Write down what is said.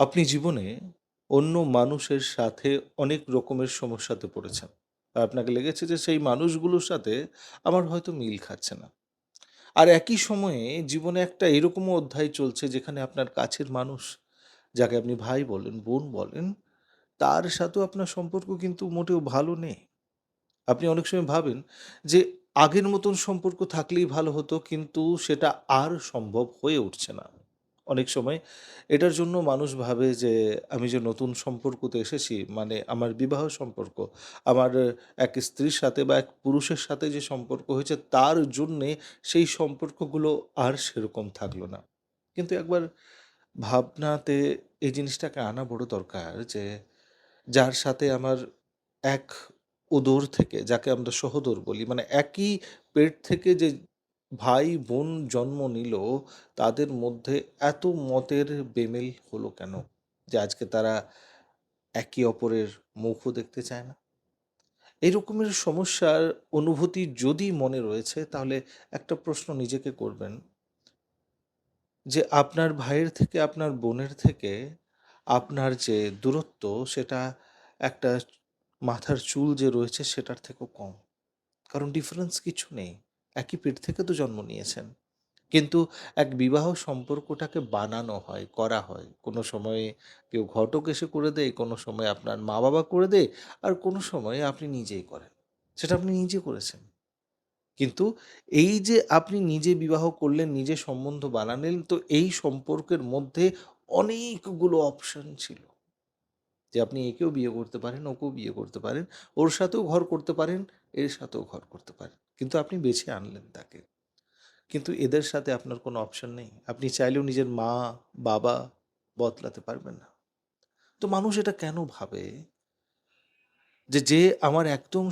আপনি জীবনে অন্য মানুষের সাথে অনেক রকমের সমস্যাতে পড়েছেন। আর আপনাকে লেগেছে যে সেই মানুষগুলোর সাথে আমার হয়তো মিল খাচ্ছে না। আর একই সময়ে জীবনে একটা এরকমও অধ্যায় চলছে যেখানে আপনার কাছের মানুষ, যাকে আপনি ভাই বলেন, বোন বলেন, তার সাথেও আপনার সম্পর্ক কিন্তু মোটেও ভালো নেই। আপনি অনেক সময় ভাবেন যে আগের মতন সম্পর্ক থাকলেই ভালো হতো কিন্তু সেটা আর সম্ভব হয়ে উঠছে না। অনেক সময় এটার জন্য মানুষ ভাবে যে আমি যে নতুন সম্পর্কতে এসেছি মানে আমার বিবাহ সম্পর্ক, আমার এক স্ত্রীর সাথে বা এক পুরুষের সাথে যে সম্পর্ক হয়েছে তার জন্যে সেই সম্পর্কগুলো আর সেরকম থাকল না। কিন্তু একবার ভাবনাতে এই জিনিসটাকে আনা বড় দরকার যে যার সাথে আমার এক উদর থেকে যাকে আমরা সহোদর বলি মানে একই পেট থেকে যে ভাই-বোন জন্ম নিল, তাদের মধ্যে এত মতের বেমেল হলো কেন? যে আজকে তারা একে অপরের মুখও দেখতে চায় না। এই রকমের সমস্যার অনুভূতি যদি মনে রয়েছে, তাহলে একটা প্রশ্ন নিজেকে করবেন যে আপনার ভাইয়ের থেকে, আপনার বোনের থেকে আপনার যে দূরত্ব, সেটা একটা মাথার চুল যে রয়েছে, সেটার থেকেও কম। কারণ ডিফারেন্স কিছু নেই। একই পেট থেকে তো জন্ম নিয়েছেন। কিন্তু এক বিবাহ সম্পর্কটাকে বানানো হয়, করা হয়। কোনো সময়ে কেউ ঘটক এসে করে দেয়, কোনো সময় আপনার মা-বাবা করে দেয়, আর কোনো সময়ে আপনি নিজেই করেন। সেটা আপনি নিজে করেছেন। কিন্তু এই যে আপনি নিজে বিবাহ করলেন, নিজে সম্বন্ধ বানালেন, তো এই সম্পর্কের মধ্যে অনেকগুলো অপশন ছিল। যে আপনি একেও বিয়ে করতে পারেন, ওকেও বিয়ে করতে পারেন, ওর সাথেও ঘর করতে পারেন, এর সাথেও ঘর করতে পারেন। কিন্তু আপনি বেছে আনলেন তাকে। কিন্তু এদের সাথে আপনার কোনো অপশন নেই। আপনি চাইলেও নিজের মা, বাবা বদলাতে পারবেন না। তো মানুষ এটা কেন ভাবে যে, যে আমার একদম